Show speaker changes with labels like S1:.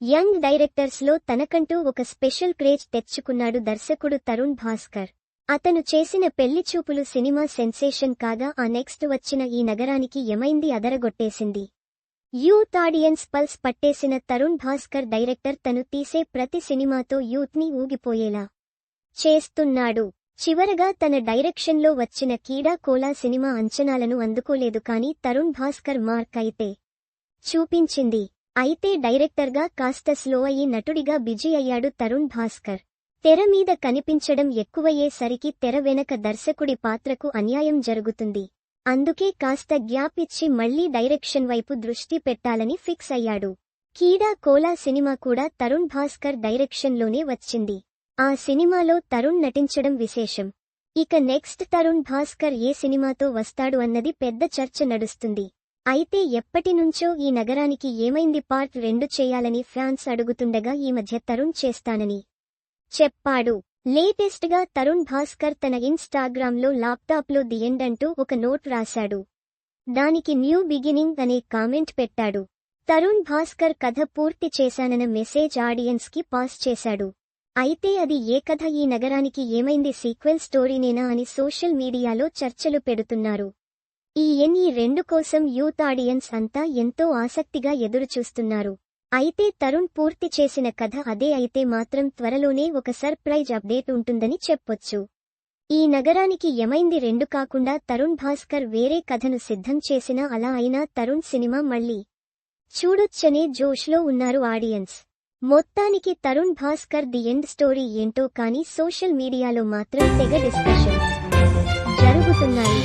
S1: Young డైరెక్టర్స్లో తనకంటూ ఒక స్పెషల్ క్రేజ్ తెచ్చుకున్నాడు దర్శకుడు తరుణ్ భాస్కర్. అతను చేసిన పెళ్ళి చూపులు సినిమా సెన్సేషన్ కాగా ఆ నెక్స్ట్ వచ్చిన ఈ నగరానికి ఏమైంది అదరగొట్టేసింది. యూత్ ఆడియన్స్ పల్స్ పట్టేసిన తరుణ్ భాస్కర్ డైరెక్టర్ తను తీసే ప్రతి సినిమాతో యూత్ని ఊగిపోయేలా చేస్తున్నాడు. చివరగా తన డైరెక్షన్లో వచ్చిన కీడా కోలా సినిమా అంచనాలను అందుకోలేదు కానీ తరుణ్ భాస్కర్ మార్క్ అయితే చూపించింది. అయితే డైరెక్టర్గా కాస్త స్లో అయి నటుడిగా బిజీ అయ్యాడు తరుణ్ భాస్కర్. తెర మీద కనిపించడం ఎక్కువయ్యేసరికి తెర వెనక దర్శకుడి పాత్రకు అన్యాయం జరుగుతుంది. అందుకే కాస్త గ్యాప్ ఇచ్చి మళ్ళీ డైరెక్షన్ వైపు దృష్టి పెట్టాలని ఫిక్స్ అయ్యాడు. కీడా కోలా సినిమా కూడా తరుణ్ భాస్కర్ డైరెక్షన్లోనే వచ్చింది. ఆ సినిమాలో తరుణ్ నటించడం విశేషం. ఇక నెక్స్ట్ తరుణ్ భాస్కర్ ఏ సినిమాతో వస్తాడు అన్నది పెద్ద చర్చ నడుస్తుంది. అయితే ఎప్పటినుంచో ఈ నగరానికి ఏమైంది? పార్ట్ రెండు చేయాలని ఫ్యాన్స్ అడుగుతుండగా ఈ మధ్య తరుణ్ చేస్తానని చెప్పాడు. లేటెస్ట్గా తరుణ్ భాస్కర్ తన ఇన్స్టాగ్రామ్లో ల్యాప్టాప్లో ది ఎండ్ అంటూ ఒక నోట్ రాశాడు. దానికి న్యూ బిగినింగ్ అనే కామెంట్ పెట్టాడు. తరుణ్ భాస్కర్ కథ పూర్తి చేశానన్న మెసేజ్ ఆడియన్స్కి పాస్ చేశాడు. అయితే అది ఏ కథ? ఈ నగరానికి ఏమైంది? సీక్వెల్ స్టోరీనేనా అని సోషల్ మీడియాలో చర్చలు పెడుతున్నారు. ఈ ఎన్ఈ రెండు కోసం యూత్ ఆడియన్స్ అంతా ఎంతో ఆసక్తిగా ఎదురుచూస్తున్నారు. అయితే తరుణ్ పూర్తి చేసిన కథ అదే అయితే మాత్రం త్వరలోనే ఒక సర్ప్రైజ్ అప్డేట్ ఉంటుందని చెప్పొచ్చు. ఈ నగరానికి ఏమైంది రెండు కాకుండా తరుణ్ భాస్కర్ వేరే కథను సిద్ధం చేసినా అలా అయినా తరుణ్ సినిమా మళ్ళీ చూడొచ్చనే జోష్లో ఉన్నారు ఆడియన్స్. మొత్తానికి Tarun Bhaskar the end story ఏంటో కానీ సోషల్ మీడియాలో మాత్రం తెగ డిస్కషన్స్ జరుగుతున్నాయి.